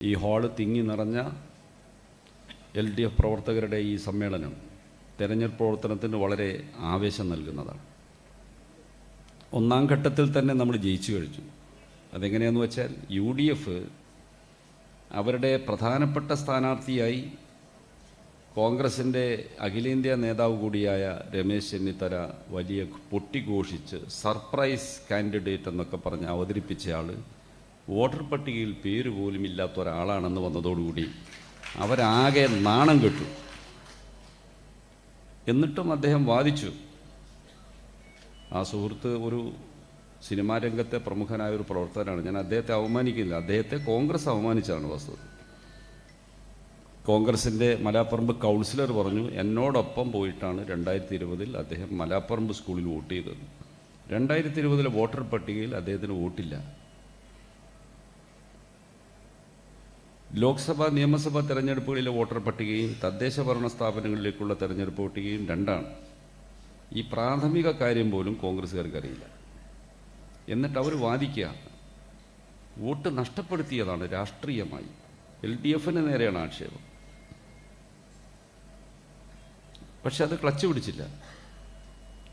ഈ ഹാൾ തിങ്ങി നിറഞ്ഞ എൽ ഡി എഫ് പ്രവർത്തകരുടെ ഈ സമ്മേളനം തെരഞ്ഞെടുപ്പ് പ്രവർത്തനത്തിന് വളരെ ആവേശം നൽകുന്നതാണ്. ഒന്നാം ഘട്ടത്തിൽ തന്നെ നമ്മൾ ജയിച്ചു കഴിച്ചു അതെങ്ങനെയാണെന്ന് വെച്ചാൽ യു ഡി എഫ് അവരുടെ പ്രധാനപ്പെട്ട സ്ഥാനാർത്ഥിയായി കോൺഗ്രസിന്റെ അഖിലേന്ത്യാ നേതാവ് കൂടിയായ രമേശ് ചെന്നിത്തല വലിയ പൊട്ടിഘോഷിച്ച് സർപ്രൈസ് കാൻഡിഡേറ്റ് എന്നൊക്കെ പറഞ്ഞ് അവതരിപ്പിച്ചയാൾ വോട്ടർ പട്ടികയിൽ പേര് പോലും ഇല്ലാത്ത ഒരാളാണെന്ന് വന്നതോടുകൂടി അവരാകെ നാണം കെട്ടു. എന്നിട്ടും അദ്ദേഹം വാദിച്ചു. ആ സുഹൃത്ത് ഒരു സിനിമാ രംഗത്തെ പ്രമുഖനായ ഒരു പ്രവർത്തകനാണ്. ഞാൻ അദ്ദേഹത്തെ അവമാനിക്കുന്നില്ല അദ്ദേഹത്തെ കോൺഗ്രസ് അവമാനിച്ചതാണ് വസ്തുത കോൺഗ്രസിന്റെ മലാപ്പറമ്പ് കൗൺസിലർ പറഞ്ഞു എന്നോടൊപ്പം പോയിട്ടാണ് രണ്ടായിരത്തി ഇരുപതിൽ അദ്ദേഹം മലാപ്പറമ്പ് സ്കൂളിൽ വോട്ട് ചെയ്തത്. രണ്ടായിരത്തി ഇരുപതിലെ വോട്ടർ പട്ടികയിൽ അദ്ദേഹത്തിന് വോട്ടില്ല. ലോക്സഭ നിയമസഭാ തെരഞ്ഞെടുപ്പുകളിലെ വോട്ടർ പട്ടികയും തദ്ദേശ ഭരണ സ്ഥാപനങ്ങളിലേക്കുള്ള തെരഞ്ഞെടുപ്പ് പട്ടികയും രണ്ടാണ്. ഈ പ്രാഥമിക കാര്യം പോലും കോൺഗ്രസ്സുകാർക്ക് അറിയില്ല എന്നിട്ട് അവർ വാദിക്കുക വോട്ട് നഷ്ടപ്പെടുത്തിയതാണ് രാഷ്ട്രീയമായി. എൽ ഡി എഫിന് നേരെയാണ് ആക്ഷേപം. പക്ഷെ അത് ക്ലച്ച് പിടിച്ചില്ല.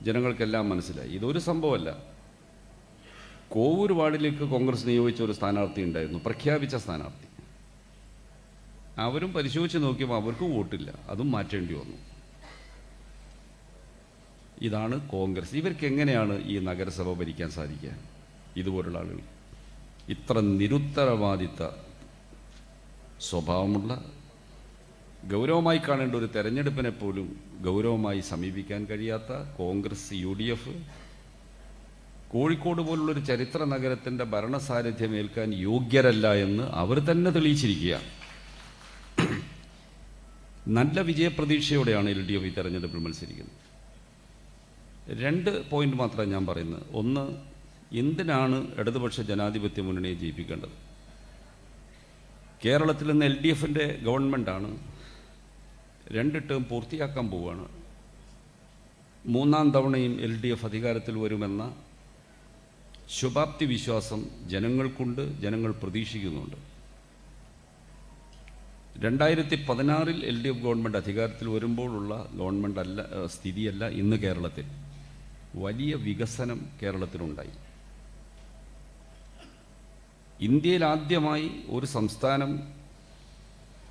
ജനങ്ങൾക്കെല്ലാം മനസ്സിലായി. ഇതൊരു സംഭവമല്ല. കോവൂർ വാർഡിലേക്ക് കോൺഗ്രസ് നിയോഗിച്ച ഒരു സ്ഥാനാർത്ഥി ഉണ്ടായിരുന്നു പ്രഖ്യാപിച്ച സ്ഥാനാർത്ഥി. അവരും പരിശോധിച്ച് നോക്കിയപ്പോൾ അവർക്കും വോട്ടില്ല. അതും മാറ്റേണ്ടി വന്നു. ഇതാണ് കോൺഗ്രസ്. ഇവർക്ക് എങ്ങനെയാണ് ഈ നഗരസഭ ഭരിക്കാൻ സാധിക്കുക? ഇതുപോലുള്ള ആളുകൾ. ഇത്ര നിരുത്തരവാദിത്ത സ്വഭാവമുള്ള ഗൗരവമായി കാണേണ്ട ഒരു തെരഞ്ഞെടുപ്പിനെ പോലും ഗൗരവമായി സമീപിക്കാൻ കഴിയാത്ത Congress U D F Kozhikode പോലുള്ളൊരു ചരിത്ര നഗരത്തിന്റെ ഭരണസാരഥ്യം ഏൽക്കാൻ യോഗ്യരല്ല എന്ന് അവർ തന്നെ തെളിയിച്ചിരിക്കുക നല്ല വിജയപ്രതീക്ഷയോടെയാണ് എൽ ഡി എഫ് ഈ തെരഞ്ഞെടുപ്പിൽ മത്സരിക്കുന്നത്. രണ്ട് പോയിന്റ് മാത്രമാണ് ഞാൻ പറയുന്നത്. ഒന്ന് എന്തിനാണ് ഇടതുപക്ഷ ജനാധിപത്യ മുന്നണിയെ ജയിപ്പിക്കേണ്ടത്? കേരളത്തിൽ നിന്ന് എൽ ഡി എഫിന്റെ ഗവൺമെന്റാണ് രണ്ട് ടേം പൂർത്തിയാക്കാൻ പോവുകയാണ്. മൂന്നാം തവണയും എൽ ഡി എഫ് അധികാരത്തിൽ വരുമെന്ന ശുഭാപ്തി വിശ്വാസം ജനങ്ങൾക്കുണ്ട് ജനങ്ങൾ പ്രതീക്ഷിക്കുന്നുണ്ട്. രണ്ടായിരത്തി പതിനാറിൽ എൽ ഡി എഫ് ഗവൺമെന്റ് അധികാരത്തിൽ വരുമ്പോഴുള്ള ഗവൺമെന്റ് അല്ല സ്ഥിതിയല്ല ഇന്ന് കേരളത്തിൽ. വലിയ വികസനം കേരളത്തിലുണ്ടായി. ഇന്ത്യയിൽ ആദ്യമായി ഒരു സംസ്ഥാനം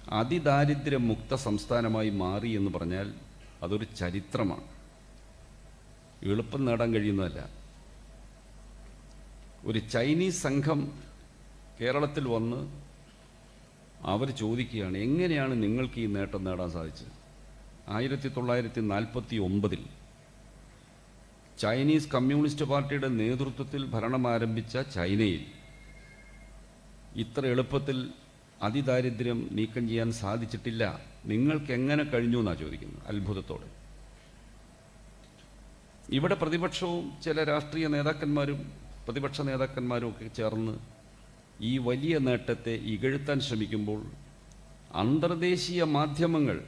അതിദാരിദ്ര്യമുക്ത സംസ്ഥാനമായി മാറി എന്ന് പറഞ്ഞാൽ അതൊരു ചരിത്രമാണ്. എളുപ്പം നേടാൻ കഴിയുന്നതല്ല. ഒരു ചൈനീസ് സംഘം കേരളത്തിൽ വന്ന് അവർ ചോദിക്കുകയാണ് എങ്ങനെയാണ് നിങ്ങൾക്ക് ഈ നേട്ടം നേടാൻ സാധിച്ചത്? ആയിരത്തി തൊള്ളായിരത്തി നാൽപ്പത്തി ഒമ്പതിൽ ചൈനീസ് കമ്മ്യൂണിസ്റ്റ് പാർട്ടിയുടെ നേതൃത്വത്തിൽ ഭരണം ആരംഭിച്ച ചൈനയിൽ ഇത്ര എളുപ്പത്തിൽ അതിദാരിദ്ര്യം നീക്കം ചെയ്യാൻ സാധിച്ചിട്ടില്ല. നിങ്ങൾക്ക് എങ്ങനെ കഴിഞ്ഞു എന്നാണ് ചോദിക്കുന്നത് അത്ഭുതത്തോടെ. ഇവിടെ പ്രതിപക്ഷവും ചില രാഷ്ട്രീയ നേതാക്കന്മാരും പ്രതിപക്ഷ നേതാക്കന്മാരും ഒക്കെ ചേർന്ന് ഈ വലിയ നേട്ടത്തെ ഇകഴ്ത്താൻ ശ്രമിക്കുമ്പോൾ അന്തർദേശീയ മാധ്യമങ്ങൾ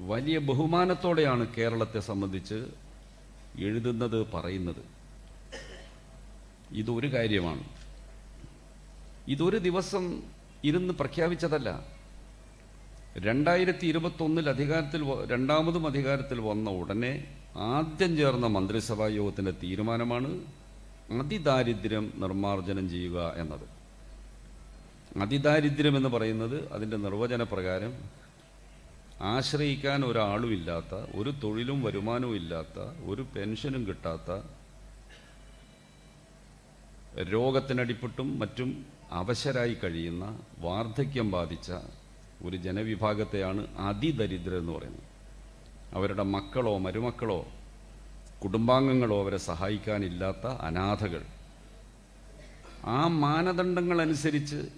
വലിയ ബഹുമാനത്തോടെയാണ് കേരളത്തെ സംബന്ധിച്ച് എഴുതുന്നത് പറയുന്നത്. ഇതൊരു കാര്യമാണ്. ഇതൊരു ദിവസം ഇരുന്ന് പ്രഖ്യാപിച്ചതല്ല. രണ്ടായിരത്തി ഇരുപത്തൊന്നിൽ അധികാരത്തിൽ രണ്ടാമതും അധികാരത്തിൽ വന്ന ഉടനെ ആദ്യം ചേർന്ന മന്ത്രിസഭാ യോഗത്തിന്റെ തീരുമാനമാണ് അതിദാരിദ്ര്യം നിർമ്മാർജനം ചെയ്യുക എന്നത്. അതിദാരിദ്ര്യം എന്ന് പറയുന്നത് അതിന്റെ നിർവചന പ്രകാരം ആശ്രയിക്കാൻ ഒരാളുമില്ലാത്ത ഒരു തൊഴിലും വരുമാനവും ഇല്ലാത്ത ഒരു പെൻഷനും കിട്ടാത്ത രോഗത്തിനടിപ്പെട്ടും മറ്റും അവശരായി കഴിയുന്ന വാർദ്ധക്യം ബാധിച്ച ഒരു ജനവിഭാഗത്തെയാണ് അതിദരിദ്രം എന്ന് പറയുന്നത്. അവരുടെ മക്കളോ മരുമക്കളോ കുടുംബാംഗങ്ങളോ അവരെ സഹായിക്കാനില്ലാത്ത അനാഥകൾ. ആ മാനദണ്ഡങ്ങൾ അനുസരിച്ച്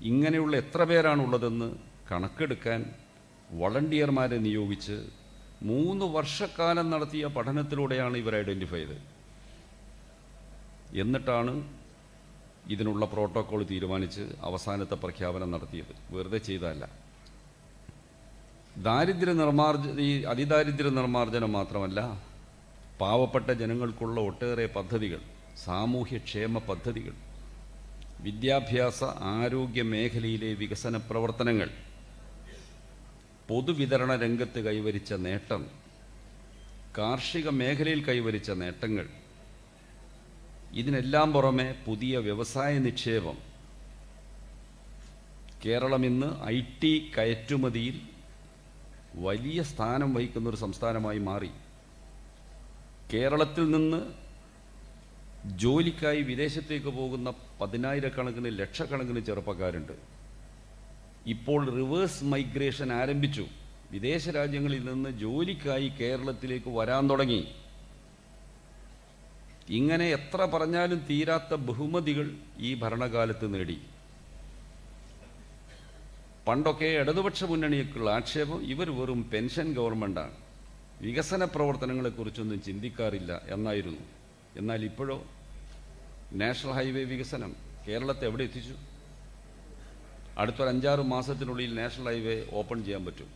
ഇങ്ങനെയുള്ള എത്ര പേരാണുള്ളതെന്ന് കണക്കെടുക്കാൻ വളണ്ടിയർമാരെ നിയോഗിച്ച് മൂന്ന് വർഷക്കാലം നടത്തിയ പഠനത്തിലൂടെയാണ് ഇവർ ഐഡന്റിഫൈ ചെയ്തത്. എന്നിട്ടാണ് ഇതിനുള്ള പ്രോട്ടോക്കോൾ തീരുമാനിച്ച് അവസാനത്തെ പ്രഖ്യാപനം നടത്തിയത്. വെറുതെ ചെയ്തതല്ല. ദാരിദ്ര്യ നിർമ്മാർജ ഈ അതിദാരിദ്ര്യ നിർമ്മാർജനം മാത്രമല്ല പാവപ്പെട്ട ജനങ്ങൾക്കുള്ള ഒട്ടേറെ പദ്ധതികൾ സാമൂഹ്യക്ഷേമ പദ്ധതികൾ വിദ്യാഭ്യാസ ആരോഗ്യ മേഖലയിലെ വികസന പ്രവർത്തനങ്ങൾ പൊതുവിതരണ രംഗത്ത് കൈവരിച്ച നേട്ടം കാർഷിക മേഖലയിൽ കൈവരിച്ച നേട്ടങ്ങൾ ഇതിനെല്ലാം പുറമെ പുതിയ വ്യവസായ നിക്ഷേപം കേരളം ഇന്ന് ഐ ടി കയറ്റുമതിയിൽ വലിയ സ്ഥാനം വഹിക്കുന്ന ഒരു സംസ്ഥാനമായി മാറി. കേരളത്തിൽ നിന്ന് ജോലിക്കായി വിദേശത്തേക്ക് പോകുന്ന പതിനായിരക്കണക്കിന് ലക്ഷക്കണക്കിന് ചെറുപ്പക്കാരുണ്ട്. ഇപ്പോൾ റിവേഴ്സ് മൈഗ്രേഷൻ ആരംഭിച്ചു. വിദേശ രാജ്യങ്ങളിൽ നിന്ന് ജോലിക്കായി കേരളത്തിലേക്ക് വരാൻ തുടങ്ങി. ഇങ്ങനെ എത്ര പറഞ്ഞാലും തീരാത്ത ബഹുമതികൾ ഈ ഭരണകാലത്ത് നേടി. പണ്ടൊക്കെ ഇടതുപക്ഷ മുന്നണിക്കുള്ള ആക്ഷേപം ഇവർ വെറും പെൻഷൻ ഗവൺമെന്റാണ് വികസന പ്രവർത്തനങ്ങളെക്കുറിച്ചൊന്നും ചിന്തിക്കാറില്ല എന്നായിരുന്നു. എന്നാൽ ഇപ്പോഴോ? നാഷണൽ ഹൈവേ വികസനം കേരളത്തെ എവിടെ എത്തിച്ചു? അടുത്തൊരു അഞ്ചാറ് മാസത്തിനുള്ളിൽ നാഷണൽ ഹൈവേ ഓപ്പൺ ചെയ്യാൻ പറ്റും.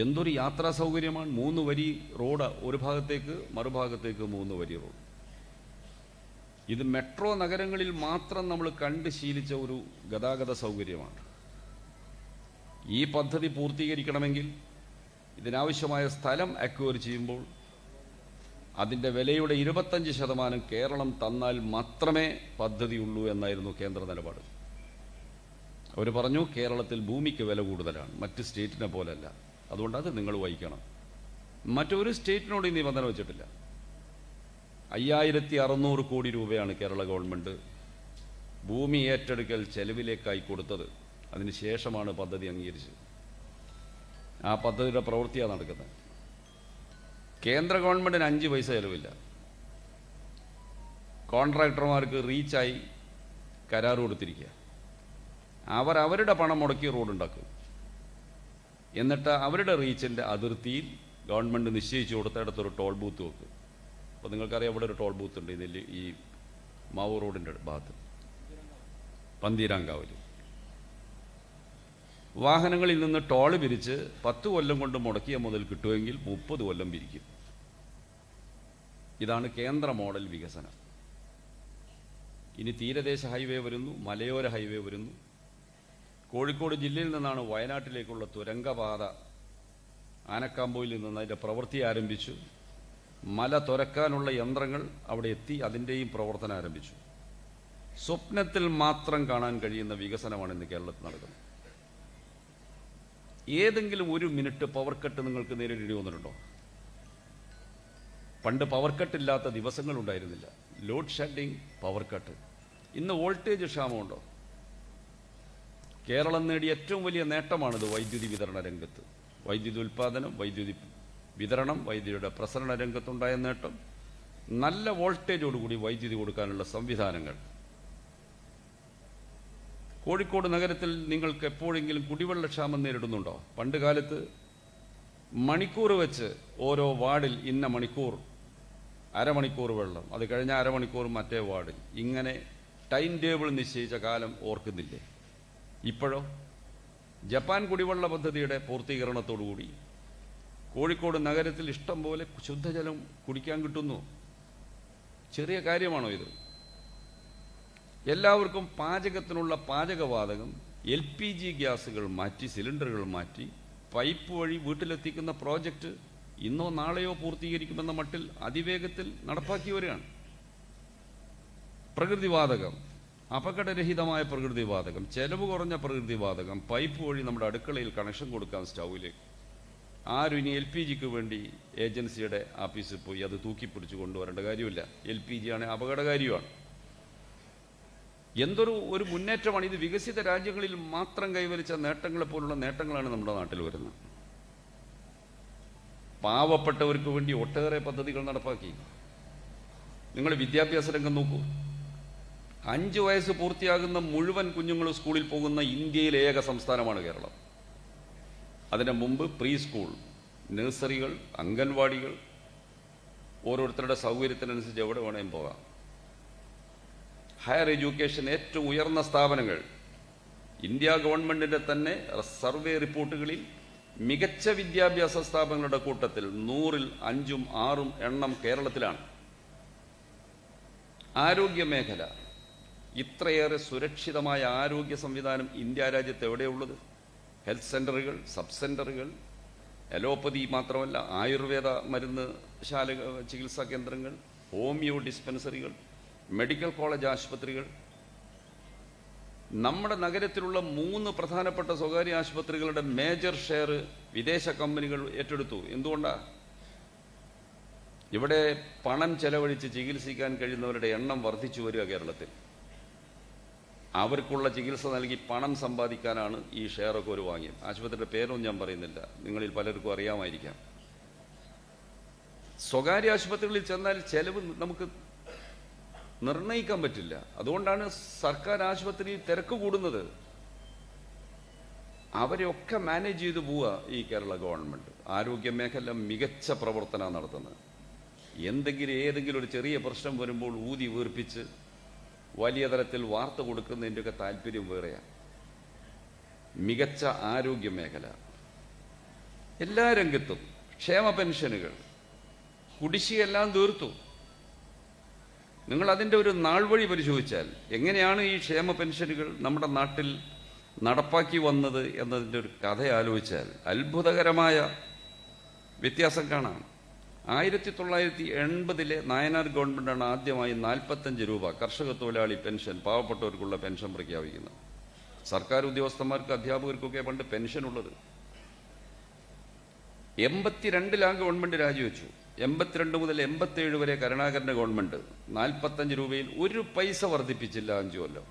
എന്തൊരു യാത്രാ സൗകര്യമാണ് മൂന്ന് വരി റോഡ് ഒരു ഭാഗത്തേക്ക് മറുഭാഗത്തേക്ക് മൂന്ന് വരി റോഡ്. ഇത് മെട്രോ നഗരങ്ങളിൽ മാത്രം നമ്മൾ കണ്ട് ശീലിച്ച ഒരു ഗതാഗത സൗകര്യമാണ്. ഈ പദ്ധതി പൂർത്തീകരിക്കണമെങ്കിൽ ഇതിനാവശ്യമായ സ്ഥലം അക്വയർ ചെയ്യുമ്പോൾ അതിന്റെ വിലയുടെ ഇരുപത്തഞ്ച് ശതമാനം കേരളം തന്നാൽ മാത്രമേ പദ്ധതിയുള്ളൂ എന്നായിരുന്നു കേന്ദ്ര നിലപാട്. അവർ പറഞ്ഞു കേരളത്തിൽ ഭൂമിക്ക് വില കൂടുതലാണ് മറ്റ് സ്റ്റേറ്റിനെ പോലല്ല. അതുകൊണ്ട് അത് നിങ്ങൾ വഹിക്കണം. മറ്റൊരു സ്റ്റേറ്റിനോട് ഈ നിബന്ധന വെച്ചിട്ടില്ല. അയ്യായിരത്തി അറുന്നൂറ് കോടി രൂപയാണ് കേരള ഗവൺമെന്റ് ഭൂമി ഏറ്റെടുക്കൽ ചെലവിലേക്കായി കൊടുത്തത്. അതിനുശേഷമാണ് പദ്ധതി അംഗീകരിച്ചത്. ആ പദ്ധതിയുടെ പ്രവൃത്തിയാണ് നടക്കുന്നത്. കേന്ദ്ര ഗവൺമെന്റിന് അഞ്ച് പൈസ ചിലവില്ല. കോൺട്രാക്ടർമാർക്ക് റീച്ചായി കരാർ കൊടുത്തിരിക്കുക. അവർ അവരുടെ പണം മുടക്കി റോഡ് ഉണ്ടാക്കും എന്നിട്ട് അവരുടെ റീച്ചിന്റെ അതിർത്തിയിൽ ഗവൺമെന്റ് നിശ്ചയിച്ചു കൊടുത്തയിടത്തൊരു ടോൾ ബൂത്ത് വെക്കും. അപ്പോൾ നിങ്ങൾക്കറിയാം അവിടെ ഒരു ടോൾ ബൂത്ത് ഉണ്ട് ഇതിൽ ഈ മാവൂർ റോഡിന്റെ ഭാഗത്ത്. പന്തീരാങ്കാവിൽ വാഹനങ്ങളിൽ നിന്ന് ടോൾ പിരിച്ച് പത്ത് കൊല്ലം കൊണ്ട് മുടക്കിയ മുതൽ കിട്ടുമെങ്കിൽ മുപ്പത് കൊല്ലം പിരിക്കും ഇതാണ് കേന്ദ്ര മോഡൽ വികസനം. ഇനി തീരദേശ ഹൈവേ വരുന്നു മലയോര ഹൈവേ വരുന്നു. കോഴിക്കോട് ജില്ലയിൽ നിന്നാണ് വയനാട്ടിലേക്കുള്ള തുരങ്കപാത ആനക്കാമ്പോയിൽ നിന്ന് അതിന്റെ പ്രവൃത്തി ആരംഭിച്ചു. മല തുരക്കാനുള്ള യന്ത്രങ്ങൾ അവിടെ എത്തി അതിന്റെയും പ്രവർത്തനം ആരംഭിച്ചു. സ്വപ്നത്തിൽ മാത്രം കാണാൻ കഴിയുന്ന വികസനമാണ് ഇന്ന് കേരളത്തിൽ നടക്കുന്നത്. ഏതെങ്കിലും ഒരു മിനിറ്റ് പവർ കട്ട് നിങ്ങൾക്ക് നേരിടേണ്ടി വന്നിട്ടുണ്ടോ? പണ്ട് പവർ കട്ട് ഇല്ലാത്ത ദിവസങ്ങൾ ഉണ്ടായിരുന്നില്ല ലോഡ് ഷെഡിങ് പവർ കട്ട് ഇന്ന് വോൾട്ടേജ് ക്ഷാമമുണ്ടോ? കേരളം നേടിയ ഏറ്റവും വലിയ നേട്ടമാണിത് വൈദ്യുതി വിതരണ രംഗത്ത്. വൈദ്യുതി ഉൽപ്പാദനം വൈദ്യുതി വിതരണം വൈദ്യുതിയുടെ പ്രസരണ രംഗത്തുണ്ടായ നേട്ടം നല്ല വോൾട്ടേജോടുകൂടി വൈദ്യുതി കൊടുക്കാനുള്ള സംവിധാനങ്ങൾ. കോഴിക്കോട് നഗരത്തിൽ നിങ്ങൾക്ക് എപ്പോഴെങ്കിലും കുടിവെള്ള ക്ഷാമം നേരിടുന്നുണ്ടോ? പണ്ട് കാലത്ത് മണിക്കൂർ വെച്ച് ഓരോ വാർഡിൽ ഇന്ന മണിക്കൂർ അരമണിക്കൂർ വെള്ളം. അത് കഴിഞ്ഞ അരമണിക്കൂർ മറ്റേ വാർഡിൽ. ഇങ്ങനെ ടൈം ടേബിൾ നിശ്ചയിച്ച കാലം ഓർക്കുന്നില്ലേ? ഇപ്പോഴോ? ജപ്പാൻ കുടിവെള്ള പദ്ധതിയുടെ പൂർത്തീകരണത്തോടുകൂടി കോഴിക്കോട് നഗരത്തിൽ ഇഷ്ടം പോലെ ശുദ്ധജലം കുടിക്കാൻ കിട്ടുന്നു. ചെറിയ കാര്യമാണോ ഇത്? എല്ലാവർക്കും പാചകത്തിനുള്ള പാചകവാതകം എൽ പി ജി ഗ്യാസുകൾ മാറ്റി സിലിണ്ടറുകൾ മാറ്റി പൈപ്പ് വഴി വീട്ടിലെത്തിക്കുന്ന പ്രോജക്റ്റ് ഇന്നോ നാളെയോ പൂർത്തീകരിക്കുമെന്ന മട്ടിൽ അതിവേഗത്തിൽ നടപ്പാക്കി വരികയാണ് പ്രകൃതിവാതകം അപകടരഹിതമായ പ്രകൃതിവാതകം ചെലവ് കുറഞ്ഞ പ്രകൃതിവാതകം പൈപ്പ് വഴി നമ്മുടെ അടുക്കളയിൽ കണക്ഷൻ കൊടുക്കാൻ സ്റ്റൗവിലേക്ക്. ആരും ഇനി എൽ പി ജിക്ക് വേണ്ടി ഏജൻസിയുടെ ആഫീസിൽ പോയി അത് തൂക്കിപ്പിടിച്ച് കൊണ്ടുവരേണ്ട കാര്യമില്ല. എൽ പി ജി ആണെങ്കിൽ അപകടകാരിയുമാണ്. എന്തൊരു ഒരു മുന്നേറ്റമാണ്. ഇത് വികസിത രാജ്യങ്ങളിൽ മാത്രം കൈവരിച്ച നേട്ടങ്ങളെ പോലുള്ള നേട്ടങ്ങളാണ് നമ്മുടെ നാട്ടിൽ വരുന്നത്. പാവപ്പെട്ടവർക്ക് വേണ്ടി ഒട്ടേറെ പദ്ധതികൾ നടപ്പാക്കി. നിങ്ങൾ വിദ്യാഭ്യാസ രംഗം നോക്കൂ. അഞ്ച് വയസ്സ് പൂർത്തിയാകുന്ന മുഴുവൻ കുഞ്ഞുങ്ങൾ സ്കൂളിൽ പോകുന്ന ഇന്ത്യയിലെ ഏക സംസ്ഥാനമാണ് കേരളം. അതിന് മുമ്പ് പ്രീ സ്കൂൾ നഴ്സറികൾ അംഗൻവാടികൾ ഓരോരുത്തരുടെ സൗകര്യത്തിനനുസരിച്ച് എവിടെ വേണേലും പോകാം. ഹയർ എഡ്യൂക്കേഷൻ ഏറ്റവും ഉയർന്ന സ്ഥാപനങ്ങൾ. ഇന്ത്യ ഗവൺമെന്റിന്റെ തന്നെ സർവേ റിപ്പോർട്ടുകളിൽ മികച്ച വിദ്യാഭ്യാസ സ്ഥാപനങ്ങളുടെ കൂട്ടത്തിൽ നൂറിൽ അഞ്ചും ആറും എണ്ണം കേരളത്തിലാണ്. ആരോഗ്യ മേഖല. ഇത്രയേറെ സുരക്ഷിതമായ ആരോഗ്യ സംവിധാനം ഇന്ത്യ രാജ്യത്ത് എവിടെയുള്ളത്? ഹെൽത്ത് സെന്ററുകൾ സബ് സെന്ററുകൾ അലോപ്പതി മാത്രമല്ല ആയുർവേദ മരുന്ന് ശാല ചികിത്സാ കേന്ദ്രങ്ങൾ ഹോമിയോ ഡിസ്പെൻസറികൾ മെഡിക്കൽ കോളേജ് ആശുപത്രികൾ നമ്മുടെ നഗരത്തിലുള്ള മൂന്ന് പ്രധാനപ്പെട്ട സ്വകാര്യ ആശുപത്രികളുടെ മേജർ ഷെയർ വിദേശ കമ്പനികൾ ഏറ്റെടുത്തു. എന്തുകൊണ്ടാണ് ഇവിടെ പണം ചെലവഴിച്ച് ചികിത്സിക്കാൻ കഴിയുന്നവരുടെ എണ്ണം വർദ്ധിച്ചു വരിക കേരളത്തിൽ. അവർക്കുള്ള ചികിത്സ നൽകി പണം സമ്പാദിക്കാനാണ് ഈ ഷെയറൊക്കെ ഒരു വാങ്ങിയത്. ആശുപത്രിയുടെ പേരൊന്നും ഞാൻ പറയുന്നില്ല. നിങ്ങളിൽ പലർക്കും അറിയാമായിരിക്കാം. സ്വകാര്യ ആശുപത്രികളിൽ ചെന്നാൽ ചെലവ് നമുക്ക് നിർണയിക്കാൻ പറ്റില്ല. അതുകൊണ്ടാണ് സർക്കാർ ആശുപത്രിയിൽ തിരക്ക് കൂടുന്നത്. അവരെയൊക്കെ മാനേജ് ചെയ്തു പോവുക ഈ കേരള ഗവൺമെന്റ്. ആരോഗ്യ മേഖല മികച്ച പ്രവർത്തനമാണ് നടത്തുന്നത്. എന്തെങ്കിലും ഏതെങ്കിലും ഒരു ചെറിയ പ്രശ്നം വരുമ്പോൾ ഊതി വീർപ്പിച്ച് വലിയ തരത്തിൽ വാർത്ത കൊടുക്കുന്നതിന്റെയൊക്കെ താല്പര്യം വേറെയാണ് മികച്ച ആരോഗ്യ മേഖല. എല്ലാ രംഗത്തും ക്ഷേമ പെൻഷനുകൾ. കുടിശ്ശിയെല്ലാം തീർത്തു. നിങ്ങൾ അതിന്റെ ഒരു നാൾ വഴി പരിശോധിച്ചാൽ എങ്ങനെയാണ് ഈ ക്ഷേമ പെൻഷനുകൾ നമ്മുടെ നാട്ടിൽ നടപ്പാക്കി വന്നത് എന്നതിന്റെ ഒരു കഥ ആലോചിച്ചാൽ അത്ഭുതകരമായ വ്യത്യാസം കാണാം. ആയിരത്തി തൊള്ളായിരത്തി എൺപതിലെ നായനാർ ഗവൺമെന്റാണ് ആദ്യമായി നാൽപ്പത്തഞ്ച് രൂപ കർഷക തൊഴിലാളി പെൻഷൻ പാവപ്പെട്ടവർക്കുള്ള പെൻഷൻ പ്രഖ്യാപിക്കുന്നത്. സർക്കാർ ഉദ്യോഗസ്ഥന്മാർക്ക് അധ്യാപകർക്കൊക്കെ പണ്ട് പെൻഷൻ ഉള്ളത് എൺപത്തിരണ്ടിലാ ഗവൺമെന്റ് രാജിവെച്ചു. എൺപത്തിരണ്ട് മുതൽ എൺപത്തേഴ് വരെ കരുണാകരന്റെ ഗവൺമെന്റ്. നാൽപ്പത്തഞ്ച് രൂപയിൽ ഒരു പൈസ വർദ്ധിപ്പിച്ചില്ല അഞ്ചു കൊല്ലം.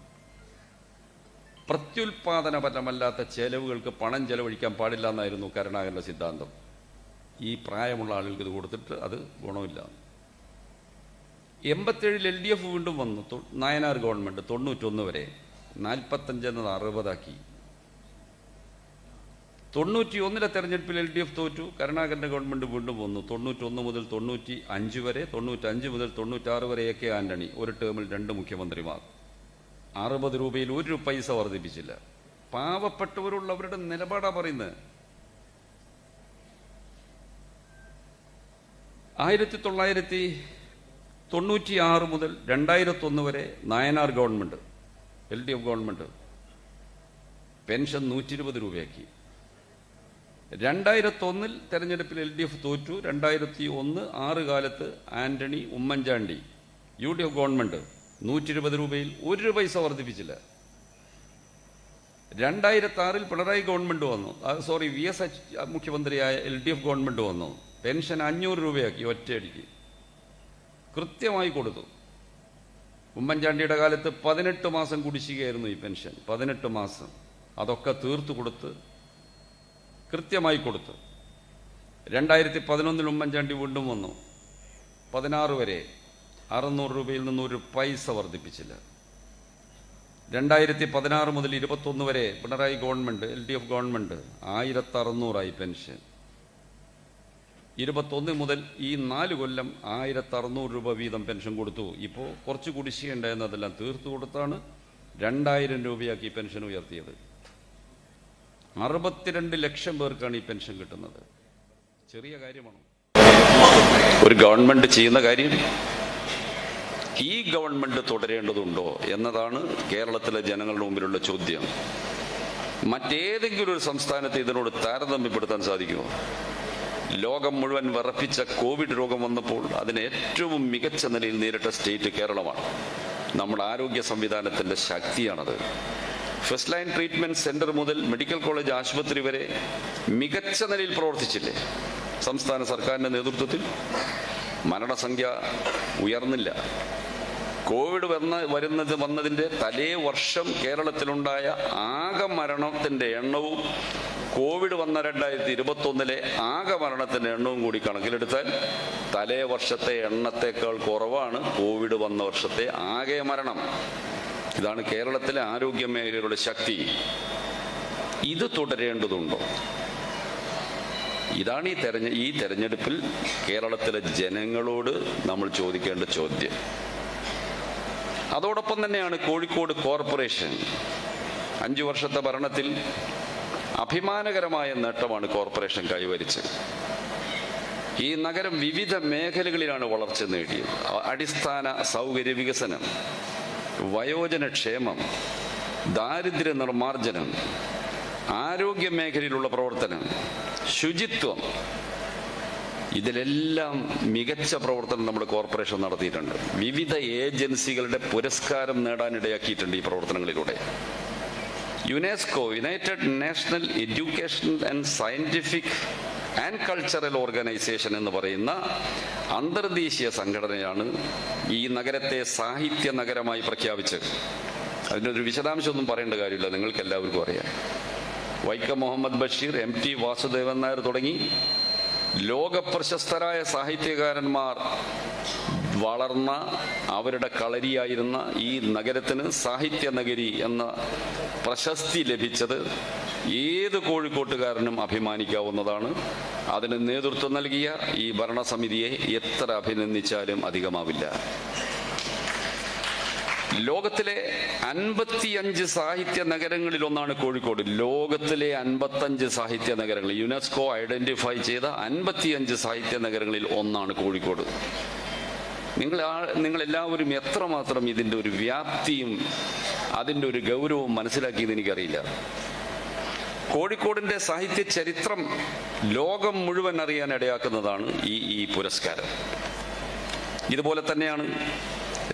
പ്രത്യുൽപാദനപരമല്ലാത്ത ചെലവുകൾക്ക് പണം ചെലവഴിക്കാൻ പാടില്ല എന്നായിരുന്നു കരുണാകരന്റെ സിദ്ധാന്തം. ഈ പ്രായമുള്ള ആളുകൾക്ക് ഇത് കൊടുത്തിട്ട് അത് ഗുണമില്ല. എൺപത്തേഴിൽ എൽ ഡി എഫ് വീണ്ടും വന്നു. നയനാർ ഗവൺമെന്റ് തൊണ്ണൂറ്റൊന്ന് വരെ നാൽപ്പത്തഞ്ച് എന്നത് അറുപതാക്കി. തൊണ്ണൂറ്റി ഒന്നിലെ തെരഞ്ഞെടുപ്പിൽ എൽ ഡി എഫ് തോറ്റു. കരുണാകരന്റെ ഗവൺമെന്റ് വീണ്ടും വന്നു. തൊണ്ണൂറ്റൊന്ന് മുതൽ തൊണ്ണൂറ്റി അഞ്ച് വരെ തൊണ്ണൂറ്റഞ്ച് മുതൽ തൊണ്ണൂറ്റാറ് വരെ എ കെ ആന്റണി ഒരു ടേമിൽ രണ്ട് മുഖ്യമന്ത്രിമാർ. അറുപത് രൂപയിൽ ഒരു പൈസ വർദ്ധിപ്പിച്ചില്ല. പാവപ്പെട്ടവരുള്ളവരുടെ നിലപാടാണ് പറയുന്നത്. ആയിരത്തി തൊള്ളായിരത്തി തൊണ്ണൂറ്റി ആറ് മുതൽ രണ്ടായിരത്തൊന്ന് വരെ Nayanar government L D F government pension നൂറ്റി ഇരുപത് രൂപയാക്കി. രണ്ടായിരത്തൊന്നിൽ തെരഞ്ഞെടുപ്പിൽ എൽ ഡി എഫ് തോറ്റു. രണ്ടായിരത്തി ഒന്ന് ആറ് കാലത്ത് Antony Oommen Chandy U D F government നൂറ്റി ഇരുപത് രൂപയിൽ ഒരു പൈസ വർദ്ധിപ്പിച്ചില്ല. രണ്ടായിരത്തി ആറിൽ പിണറായി ഗവൺമെന്റ് വന്നു. സോറി വി എസ് എച്ച് മുഖ്യമന്ത്രിയായ എൽ ഡി എഫ് ഗവൺമെന്റ് വന്നു. പെൻഷൻ അഞ്ഞൂറ് രൂപയാക്കി ഒറ്റയടിക്ക്. കൃത്യമായി കൊടുത്തു. ഉമ്മൻചാണ്ടിയുടെ കാലത്ത് പതിനെട്ട് മാസം കുടിശ്ശികയായിരുന്നു ഈ പെൻഷൻ. പതിനെട്ട് മാസം. അതൊക്കെ തീർത്തു കൊടുത്ത് കൃത്യമായി കൊടുത്തു. രണ്ടായിരത്തി പതിനൊന്നിൽ ഉമ്മൻചാണ്ടി വീണ്ടും വന്നു. പതിനാറ് വരെ അറുന്നൂറ് രൂപയിൽ നിന്ന് ഒരു പൈസ വർദ്ധിപ്പിച്ചില്ല. രണ്ടായിരത്തി പതിനാറ് മുതൽ ഇരുപത്തൊന്ന് വരെ Pinarayi government L D F government ആയിരത്തി അറുന്നൂറായി പെൻഷൻ. ഇരുപത്തൊന്ന് മുതൽ ഈ നാല് കൊല്ലം ആയിരത്തി അറുന്നൂറ് രൂപ വീതം പെൻഷൻ കൊടുത്തു. ഇപ്പോൾ കുറച്ച് കുടിശ്ശിക ഉണ്ടായിരുന്നതെല്ലാം തീർത്തു കൊടുത്താണ് രണ്ടായിരം രൂപയാക്കി പെൻഷൻ ഉയർത്തിയത്. അറുപത്തിരണ്ട് ലക്ഷം പേർക്കാണ് ഈ പെൻഷൻ കിട്ടുന്നത്. ചെറിയ കാര്യമാണ്. ഒരു ഗവൺമെന്റ് ചെയ്യുന്ന കാര്യം ഈ ഗവൺമെന്റ് തുടരേണ്ടതുണ്ടോ എന്നതാണ് കേരളത്തിലെ ജനങ്ങളുടെ മുമ്പിലുള്ള ചോദ്യം. മറ്റേതെങ്കിലും ഒരു സംസ്ഥാനത്ത് ഇതിനോട് താരതമ്യപ്പെടുത്താൻ സാധിക്കുമോ? ലോകം മുഴുവൻ വിറപ്പിച്ച കോവിഡ് രോഗം വന്നപ്പോൾ അതിന് ഏറ്റവും മികച്ച നിലയിൽ നേരിട്ട സ്റ്റേറ്റ് കേരളമാണ്. നമ്മുടെ ആരോഗ്യ സംവിധാനത്തിന്റെ ശക്തിയാണത്. ഫസ്റ്റ് ലൈൻ ട്രീറ്റ്മെന്റ് സെന്റർ മുതൽ മെഡിക്കൽ കോളേജ് ആശുപത്രി വരെ മികച്ച നിലയിൽ പ്രവർത്തിച്ചില്ലേ? സംസ്ഥാന സർക്കാരിന്റെ നേതൃത്വത്തിൽ മരണസംഖ്യ ഉയർന്നില്ല. കോവിഡ് വന്ന വരുന്നത് വന്നതിന്റെ തലേ വർഷം കേരളത്തിലുണ്ടായ ആകെ മരണത്തിന്റെ എണ്ണവും കോവിഡ് വന്ന രണ്ടായിരത്തി ഇരുപത്തൊന്നിലെ ആകെ മരണത്തിന്റെ എണ്ണവും കൂടി കണക്കിലെടുത്താൽ തലേ വർഷത്തെ എണ്ണത്തേക്കാൾ കുറവാണ് കോവിഡ് വന്ന വർഷത്തെ ആകെ മരണം. ഇതാണ് കേരളത്തിലെ ആരോഗ്യ മേഖലയുടെ ശക്തി. ഇത് തുടരേണ്ടതുണ്ടോ? ഇതാണ് ഈ തെരഞ്ഞ ഈ തെരഞ്ഞെടുപ്പിൽ കേരളത്തിലെ ജനങ്ങളോട് നമ്മൾ ചോദിക്കേണ്ട ചോദ്യം. അതോടൊപ്പം തന്നെയാണ് കോഴിക്കോട് കോർപ്പറേഷൻ. അഞ്ചു വർഷത്തെ ഭരണത്തിൽ അഭിമാനകരമായ നേട്ടമാണ് കോർപ്പറേഷൻ കൈവരിച്ചത്. ഈ നഗരം വിവിധ മേഖലകളിലാണ് വളർച്ച നേടിയത്. അടിസ്ഥാന സൗകര്യ വികസനം വയോജനക്ഷേമം ദാരിദ്ര്യ നിർമ്മാർജനം ആരോഗ്യ മേഖലയിലുള്ള പ്രവർത്തനം ശുചിത്വം ഇതിലെല്ലാം മികച്ച പ്രവർത്തനം നമ്മുടെ കോർപ്പറേഷൻ നടത്തിയിട്ടുണ്ട്. വിവിധ ഏജൻസികളുടെ പുരസ്കാരം നേടാനിടയാക്കിയിട്ടുണ്ട് ഈ പ്രവർത്തനങ്ങളിലൂടെ. UNESCO united national education and scientific and cultural organisation എന്ന് പറയുന്ന അന്തർദേശീയ സംഘടനയാണ് ഈ നഗരത്തെ സാഹിത്യ നഗരമായി പ്രഖ്യാപിച്ചത്. അതിനൊരു വിശദാംശമൊന്നും പറയേണ്ട കാര്യമില്ല. നിങ്ങൾക്ക് എല്ലാവർക്കും അറിയാം. വൈക്കം മുഹമ്മദ് ബഷീർ എം ടി വാസുദേവൻ നായർ തുടങ്ങി ലോകപ്രശസ്തരായ സാഹിത്യകാരന്മാർ വളർന്ന അവരുടെ കളരിയായിരുന്ന ഈ നഗരത്തിന് സാഹിത്യ നഗരി എന്ന പ്രശസ്തി ലഭിച്ചത് ഏത് കോഴിക്കോട്ടുകാരനും അഭിമാനിക്കാവുന്നതാണ്. അതിന് നേതൃത്വം നൽകിയ ഈ ഭരണസമിതിയെ എത്ര അഭിനന്ദിച്ചാലും അധികമാവില്ല. ലോകത്തിലെ അൻപത്തിയഞ്ച് സാഹിത്യ നഗരങ്ങളിൽ ഒന്നാണ് കോഴിക്കോട്. ലോകത്തിലെ അൻപത്തഞ്ച് സാഹിത്യ നഗരങ്ങൾ യുനെസ്കോ ഐഡന്റിഫൈ ചെയ്ത അൻപത്തിയഞ്ച് സാഹിത്യ നഗരങ്ങളിൽ ഒന്നാണ് കോഴിക്കോട്. നിങ്ങൾ ആ നിങ്ങൾ എല്ലാവരും എത്രമാത്രം ഇതിന്റെ ഒരു വ്യാപ്തിയും അതിന്റെ ഒരു ഗൗരവവും മനസ്സിലാക്കിയത് എനിക്കറിയില്ല. കോഴിക്കോടിന്റെ സാഹിത്യ ചരിത്രം ലോകം മുഴുവൻ അറിയാൻ ഇടയാക്കുന്നതാണ് ഈ ഈ പുരസ്കാരം. ഇതുപോലെ തന്നെയാണ്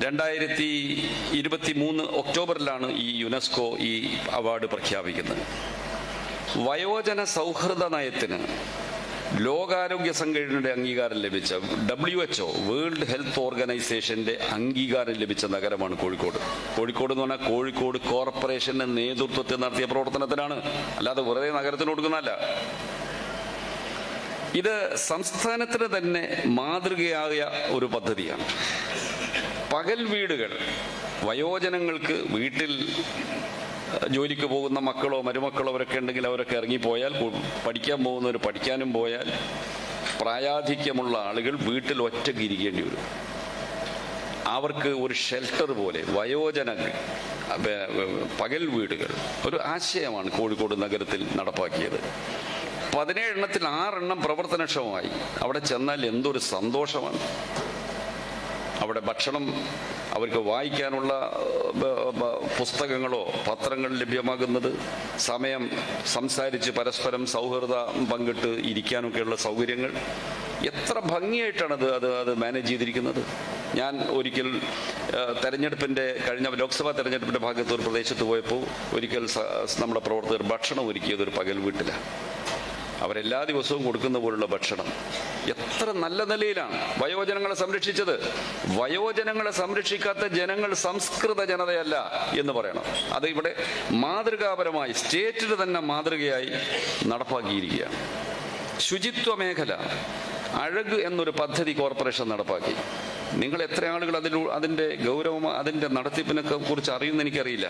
രണ്ടായിരത്തി ഇരുപത്തി മൂന്ന് ഒക്ടോബറിലാണ് ഈ യുനെസ്കോ ഈ അവാർഡ് പ്രഖ്യാപിക്കുന്നത്. വയോജന സൗഹൃദ നയത്തിന് ലോകാരോഗ്യ സംഘടനയുടെ അംഗീകാരം ലഭിച്ച ഡബ്ല്യു എച്ച്ഒ വേൾഡ് ഹെൽത്ത് ഓർഗനൈസേഷന്റെ അംഗീകാരം ലഭിച്ച നഗരമാണ് കോഴിക്കോട്. കോഴിക്കോട് എന്ന് പറഞ്ഞാൽ കോഴിക്കോട് കോർപ്പറേഷന്റെ നേതൃത്വത്തിൽ നടത്തിയ പ്രവർത്തനത്തിനാണ് അല്ലാതെ വെറുതെ നഗരത്തിന് കൊടുക്കുന്നതല്ല. ഇത് സംസ്ഥാനത്തിന് തന്നെ മാതൃകയായ ഒരു പദ്ധതിയാണ്. പകൽ വീടുകൾ വയോജനങ്ങൾക്ക് വീട്ടിൽ ജോലിക്ക് പോകുന്ന മക്കളോ മരുമക്കളോ അവരൊക്കെ ഉണ്ടെങ്കിൽ അവരൊക്കെ ഇറങ്ങിപ്പോയാൽ പഠിക്കാൻ പോകുന്നവർ പഠിക്കാനും പോയാൽ പ്രായാധിക്യമുള്ള ആളുകൾ വീട്ടിൽ ഒറ്റയ്ക്ക് ഇരിക്കേണ്ടി വരും. അവർക്ക് ഒരു ഷെൽട്ടർ പോലെ വയോജന പകൽ വീടുകൾ ഒരു ആശയമാണ് കോഴിക്കോട് നഗരത്തിൽ നടപ്പാക്കിയത്. പതിനേഴെണ്ണത്തിൽ ആറെണ്ണം പ്രവർത്തനക്ഷമമായി. അവിടെ ചെന്നാൽ എന്തൊരു സന്തോഷമാണ്. അവിടെ ഭക്ഷണം അവർക്ക് വായിക്കാനുള്ള പുസ്തകങ്ങളോ പത്രങ്ങൾ ലഭ്യമാകുന്നത് സമയം സംസാരിച്ച് പരസ്പരം സൗഹൃദ പങ്കിട്ട് ഇരിക്കാനൊക്കെയുള്ള സൗകര്യങ്ങൾ. എത്ര ഭംഗിയായിട്ടാണ് അത് അത് അത് മാനേജ് ചെയ്തിരിക്കുന്നത്. ഞാൻ ഒരിക്കൽ തെരഞ്ഞെടുപ്പിന്റെ കഴിഞ്ഞ ലോക്സഭാ തെരഞ്ഞെടുപ്പിന്റെ ഭാഗത്ത് ഒരു പ്രദേശത്ത് പോയപ്പോൾ ഒരിക്കൽ നമ്മുടെ പ്രവർത്തകർ ഭക്ഷണം ഒരുക്കിയത് ഒരു പകൽ വീട്ടിലാണ്. അവരെല്ലാ ദിവസവും കൊടുക്കുന്ന പോലുള്ള ഭക്ഷണം. എത്ര നല്ല നിലയിലാണ് വയോജനങ്ങളെ സംരക്ഷിച്ചത്. വയോജനങ്ങളെ സംരക്ഷിക്കാത്ത ജനങ്ങൾ സംസ്കൃത ജനതയല്ല എന്ന് പറയണം. അത് ഇവിടെ മാതൃകാപരമായി സ്റ്റേറ്റിന് തന്നെ മാതൃകയായി നടപ്പാക്കിയിരിക്കുകയാണ്. ശുചിത്വ മേഖല അഴക് എന്നൊരു പദ്ധതി കോർപ്പറേഷൻ നടപ്പാക്കി. നിങ്ങൾ എത്ര ആളുകൾ അതിൽ അതിന്റെ ഗൗരവം അതിന്റെ നടത്തിപ്പിനൊക്കെ കുറിച്ച് അറിയുന്ന എനിക്കറിയില്ല.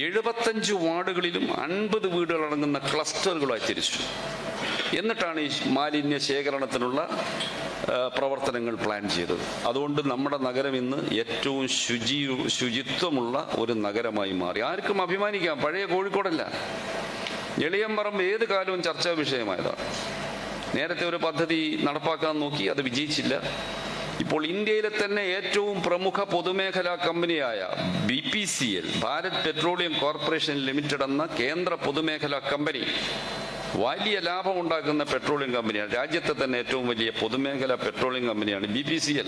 എഴുപത്തഞ്ച് വാർഡുകളിലും അൻപത് വീടുകൾ അടങ്ങുന്ന ക്ലസ്റ്ററുകളായി തിരിച്ചു. എന്നിട്ടാണ് ഈ മാലിന്യ ശേഖരണത്തിനുള്ള പ്രവർത്തനങ്ങൾ പ്ലാൻ ചെയ്തത്. അതുകൊണ്ട് നമ്മുടെ നഗരം ഇന്ന് ഏറ്റവും ശുചി ശുചിത്വമുള്ള ഒരു നഗരമായി മാറി. ആർക്കും അഭിമാനിക്കാം പഴയ കോഴിക്കോടല്ല. എളിയമ്പറമ്പ് ഏത് കാലവും ചർച്ചാ വിഷയമായതാണ്. നേരത്തെ ഒരു പദ്ധതി നടപ്പാക്കാൻ നോക്കി അത് വിജയിച്ചില്ല. ഇപ്പോൾ ഇന്ത്യയിലെ തന്നെ ഏറ്റവും പ്രമുഖ പൊതുമേഖലാ കമ്പനിയായ B P C L Bharat petroleum corporation limited എന്ന കേന്ദ്ര പൊതുമേഖലാ കമ്പനി വലിയ ലാഭം ഉണ്ടാക്കുന്ന പെട്രോളിയം കമ്പനിയാണ് രാജ്യത്തെ തന്നെ ഏറ്റവും വലിയ പൊതുമേഖലാ പെട്രോളിയം കമ്പനിയാണ് B P C L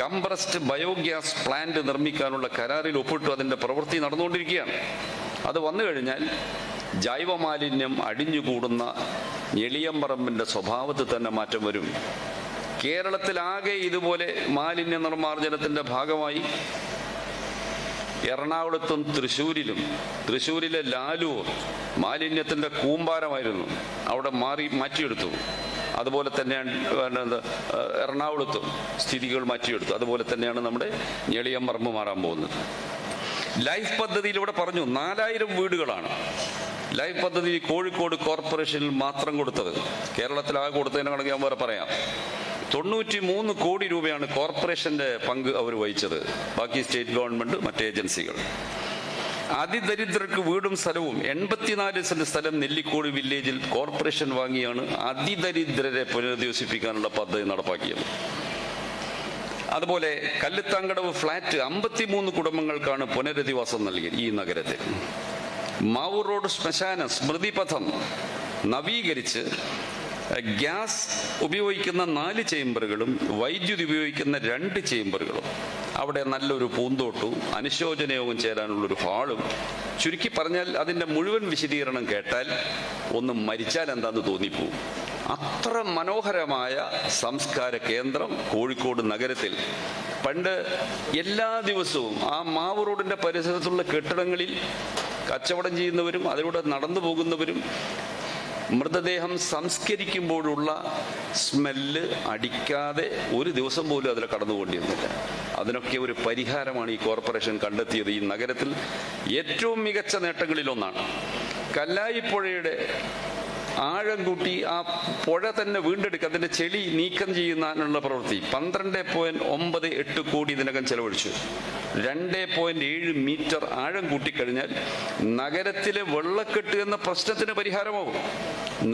compressed biogas plant നിർമ്മിക്കാനുള്ള കരാറിൽ ഒപ്പിട്ടു. അതിന്റെ പ്രവൃത്തി നടന്നുകൊണ്ടിരിക്കുകയാണ്. അത് വന്നു കഴിഞ്ഞാൽ ജൈവമാലിന്യം അടിഞ്ഞുകൂടുന്ന എളിയമ്പറമ്പിന്റെ സ്വഭാവത്തിൽ തന്നെ മാറ്റം വരും. കേരളത്തിലാകെ ഇതുപോലെ മാലിന്യ നിർമ്മാർജനത്തിന്റെ ഭാഗമായി എറണാകുളത്തും തൃശ്ശൂരിലും തൃശ്ശൂരിലെ ലാലൂർ മാലിന്യത്തിന്റെ കൂമ്പാരമായിരുന്നു. അവിടെ മാറി മാറ്റിയെടുത്തു. അതുപോലെ തന്നെയാണ് എറണാകുളത്തും സ്ഥിതികൾ മാറ്റിയെടുത്തു. അതുപോലെ തന്നെയാണ് നമ്മുടെ ഞെളിയമ്പറമ്പ് മാറാൻ പോകുന്നത്. ലൈഫ് പദ്ധതിയിലൂടെ പറഞ്ഞു നാലായിരം വീടുകളാണ്. ലൈഫ് പദ്ധതി കോഴിക്കോട് കോർപ്പറേഷനിൽ മാത്രം കൊടുത്തത്. കേരളത്തിൽ ആകെ കൊടുത്തതിനെ കണക്ക് ഞാൻ വേറെ പറയാം. തൊണ്ണൂറ്റി മൂന്ന് കോടി രൂപയാണ് കോർപ്പറേഷന്റെ പങ്ക് അവർ വഹിച്ചത്. ബാക്കി സ്റ്റേറ്റ് ഗവൺമെന്റ് മറ്റ് ഏജൻസികൾ. അതിദരിദ്രർക്ക് വീടും സ്ഥലവും എൺപത്തിനാല് സെന്റ് സ്ഥലം നെല്ലിക്കോട് വില്ലേജിൽ കോർപ്പറേഷൻ വാങ്ങിയാണ് അതിദരിദ്രരെ പുനരധിവസിപ്പിക്കാനുള്ള പദ്ധതി നടപ്പാക്കിയത്. അതുപോലെ കല്ലുത്താങ്കടവ് ഫ്ലാറ്റ് അമ്പത്തിമൂന്ന് കുടുംബങ്ങൾക്കാണ് പുനരധിവാസം നൽകി ഈ നഗരത്തിൽ. മാവൂർ റോഡ് ശ്മശാന സ്മൃതിപഥം നവീകരിച്ച് ഗ്യാസ് ഉപയോഗിക്കുന്ന നാല് ചേംബറുകളും വൈദ്യുതി ഉപയോഗിക്കുന്ന രണ്ട് ചേംബറുകളും. അവിടെ നല്ലൊരു പൂന്തോട്ടവും അനുശോചനയോഗം ചേരാനുള്ളൊരു ഹാളും. ചുരുക്കി പറഞ്ഞാൽ അതിന്റെ മുഴുവൻ വിശദീകരണം കേട്ടാൽ ഒന്ന് മരിച്ചാൽ എന്താന്ന് തോന്നിപ്പോവും അത്ര മനോഹരമായ സംസ്കാര കേന്ദ്രം കോഴിക്കോട് നഗരത്തിൽ. പണ്ട് എല്ലാ ദിവസവും ആ മാവ് റോഡിന്റെ പരിസരത്തുള്ള കെട്ടിടങ്ങളിൽ കച്ചവടം ചെയ്യുന്നവരും അതിലൂടെ നടന്നു പോകുന്നവരും മൃതദേഹം സംസ്കരിക്കുമ്പോഴുള്ള സ്മെല്ല് അടിക്കാതെ ഒരു ദിവസം പോലും അതിൽ കടന്നുകൊണ്ടിരുന്നില്ല. അതിനൊക്കെ ഒരു പരിഹാരമാണ് ഈ കോർപ്പറേഷൻ കണ്ടെത്തിയത്. ഈ നഗരത്തിൽ ഏറ്റവും മികച്ച നേട്ടങ്ങളിലൊന്നാണ്. കല്ലായിപ്പുഴയുടെ ആഴം കൂട്ടി ആ പുഴ തന്നെ വീണ്ടെടുക്കുക അതിന്റെ ചെളി നീക്കം ചെയ്യുന്നതിനുള്ള പ്രവൃത്തി. പന്ത്രണ്ട് പോയിന്റ് ഒമ്പത് എട്ട് കോടി ഇതിനകം ചെലവഴിച്ചു. രണ്ട് പോയിന്റ് ഏഴ് മീറ്റർ ആഴം കൂട്ടിക്കഴിഞ്ഞാൽ നഗരത്തിലെ വെള്ളക്കെട്ട് എന്ന പ്രശ്നത്തിന് പരിഹാരമാവും.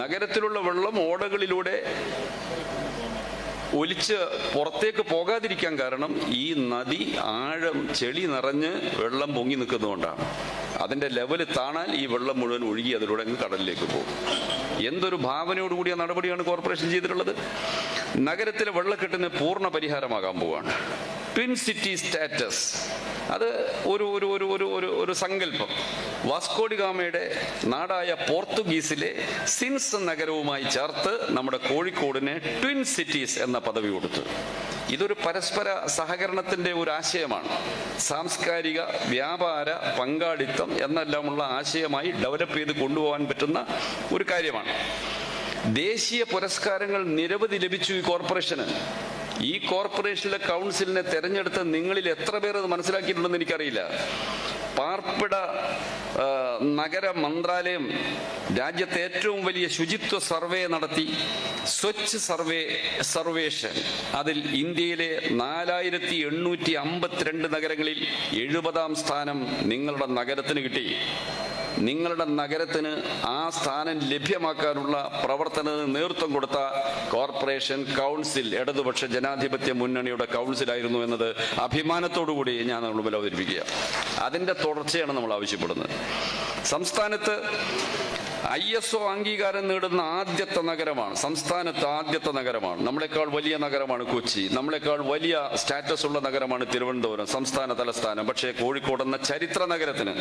നഗരത്തിലുള്ള വെള്ളം ഓടകളിലൂടെ ഒലിച്ച് പുറത്തേക്ക് പോകാതിരിക്കാൻ കാരണം ഈ നദി ആഴം ചെളി നിറഞ്ഞ് വെള്ളം പൊങ്ങി നിൽക്കുന്നതുകൊണ്ടാണ്. അതിന്റെ ലെവൽ താണാൽ ഈ വെള്ളം മുഴുവൻ ഒഴുകി അതിലൂടെ അങ്ങ് കടലിലേക്ക് പോകും. എന്തൊരു ഭാവനയോടുകൂടിയ നടപടിയാണ് കോർപ്പറേഷൻ ചെയ്തിട്ടുള്ളത്? നഗരത്തിലെ വെള്ളക്കെട്ടിന് പൂർണ പരിഹാരമാകാൻ പോവുകയാണ് ട്വിൻ സിറ്റി സ്റ്റാറ്റസ് അത് ഒരു ഒരു ഒരു ഒരു ഒരു ഒരു സങ്കല്പം. വാസ്കോഡിഗാമയുടെ നാടായ പോർത്തുഗീസിലെ സിൻസ് നഗരവുമായി ചേർത്ത് നമ്മുടെ കോഴിക്കോടിനെ ട്വിൻ സിറ്റീസ് എന്ന പദവി കൊടുത്തു. ഇതൊരു പരസ്പര സഹകരണത്തിന്റെ ഒരു ആശയമാണ്. സാംസ്കാരിക വ്യാപാര പങ്കാളിത്തം എന്നെല്ലാമുള്ള ആശയമായി ഡെവലപ്പ് ചെയ്ത് കൊണ്ടുപോകാൻ പറ്റുന്ന ഒരു കാര്യമാണ്. ദേശീയ പുരസ്കാരങ്ങൾ നിരവധി ലഭിച്ചു ഈ കോർപ്പറേഷന്. ഈ കോർപ്പറേഷനിലെ കൗൺസിലിനെ തെരഞ്ഞെടുത്ത നിങ്ങളിൽ എത്ര പേർ അത് മനസ്സിലാക്കിയിട്ടുണ്ടെന്ന് എനിക്കറിയില്ല. പാർപ്പിട നഗര മന്ത്രാലയം രാജ്യത്തെ ഏറ്റവും വലിയ ശുചിത്വ സർവേ നടത്തി. സ്വച്ഛ് സർവേ സർവേഷൻ. അതിൽ ഇന്ത്യയിലെ നാലായിരത്തി എണ്ണൂറ്റി അമ്പത്തിരണ്ട് നഗരങ്ങളിൽ എഴുപതാം സ്ഥാനം നിങ്ങളുടെ നഗരത്തിന് കിട്ടി. നിങ്ങളുടെ നഗരത്തിന് ആ സ്ഥാനം ലഭ്യമാക്കാനുള്ള പ്രവർത്തനത്തിന് നേതൃത്വം കൊടുത്ത കോർപ്പറേഷൻ കൗൺസിൽ ഇടതുപക്ഷ ജനാധിപത്യ മുന്നണിയുടെ കൗൺസിലായിരുന്നു എന്നത് അഭിമാനത്തോടുകൂടി ഞാൻ നമ്മൾ മുമ്പിൽ അവതരിപ്പിക്കുക അതിന്റെ തുടർച്ചയാണ് നമ്മൾ ആവശ്യപ്പെടുന്നത്. സംസ്ഥാനത്ത് ഐ എസ് ഒ അംഗീകാരം നേടുന്ന ആദ്യത്തെ നഗരമാണ് സംസ്ഥാനത്ത് ആദ്യത്തെ നഗരമാണ്. നമ്മളെക്കാൾ വലിയ നഗരമാണ് കൊച്ചി. നമ്മളെക്കാൾ വലിയ സ്റ്റാറ്റസ് ഉള്ള നഗരമാണ് തിരുവനന്തപുരം സംസ്ഥാന തലസ്ഥാനം. പക്ഷേ കോഴിക്കോട് എന്ന ചരിത്ര നഗരത്തിന്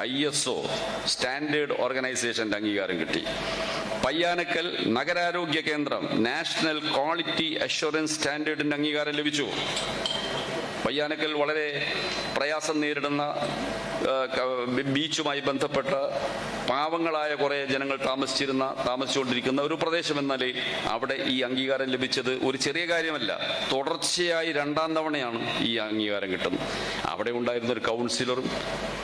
ഐ എസ് ഒ സ്റ്റാൻഡേർഡ് ഓർഗനൈസേഷന്റെ അംഗീകാരം കിട്ടി. പയ്യാനക്കൽ നഗരാരോഗ്യ കേന്ദ്രം നാഷണൽ ക്വാളിറ്റി അഷ്വറൻസ് സ്റ്റാൻഡേർഡിന്റെ അംഗീകാരം ലഭിച്ചു. പയ്യാനക്കൽ വളരെ പ്രയാസം നേരിടുന്ന ബീച്ചുമായി ബന്ധപ്പെട്ട പാവങ്ങളായ കുറേ ജനങ്ങൾ താമസിച്ചിരുന്ന താമസിച്ചുകൊണ്ടിരിക്കുന്ന ഒരു പ്രദേശം എന്ന നിലയിൽ അവിടെ ഈ അംഗീകാരം ലഭിച്ചത് ഒരു ചെറിയ കാര്യമല്ല. തുടർച്ചയായി രണ്ടാം തവണയാണ് ഈ അംഗീകാരം കിട്ടുന്നത്. അവിടെ ഉണ്ടായിരുന്ന ഒരു കൗൺസിലറും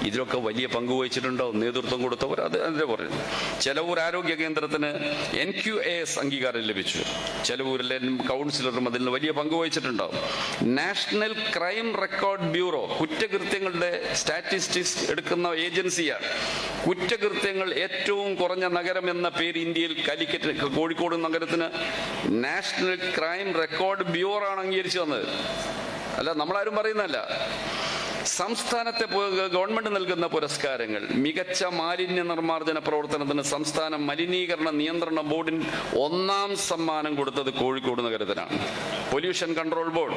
ഇതിലൊക്കെ വലിയ പങ്ക് വഹിച്ചിട്ടുണ്ടാവും നേതൃത്വം കൊടുത്തവർ അത് അതിന്റെ പറയുന്നു ചെലവൂർ ആരോഗ്യ കേന്ദ്രത്തിന് എൻ ക്യു എ എസ് അംഗീകാരം ലഭിച്ചു. ചെലവൂരിലെ കൗൺസിലറും അതിൽ വലിയ പങ്ക് വഹിച്ചിട്ടുണ്ടാവും. നാഷണൽ ക്രൈം റെക്കോർഡ് ബ്യൂറോ കുറ്റകൃത്യങ്ങളുടെ സ്റ്റാറ്റിസ്റ്റിക്സ് എടുക്കുന്ന ഏജൻസിയാണ് കുറ്റകൃത്യങ്ങൾ ഏറ്റവും കുറഞ്ഞ നഗരം എന്ന പേര് ഇന്ത്യയിൽ കാലിക്കറ്റ് കോഴിക്കോട് നഗരത്തിന് നാഷണൽ ക്രൈം റെക്കോർഡ് ബ്യൂറോ ആണ് അംഗീകരിച്ചു തന്നത്. അല്ല നമ്മളാരും പറയുന്നതല്ല. സംസ്ഥാനത്തെ ഗവൺമെന്റ് നൽകുന്ന പുരസ്കാരങ്ങൾ മികച്ച മാലിന്യ നിർമ്മാർജന പ്രവർത്തനത്തിന് സംസ്ഥാന മലിനീകരണ നിയന്ത്രണ ബോർഡിന് ഒന്നാം സമ്മാനം കൊടുത്തത് കോഴിക്കോട് നഗരത്തിനാണ്. Pollution control board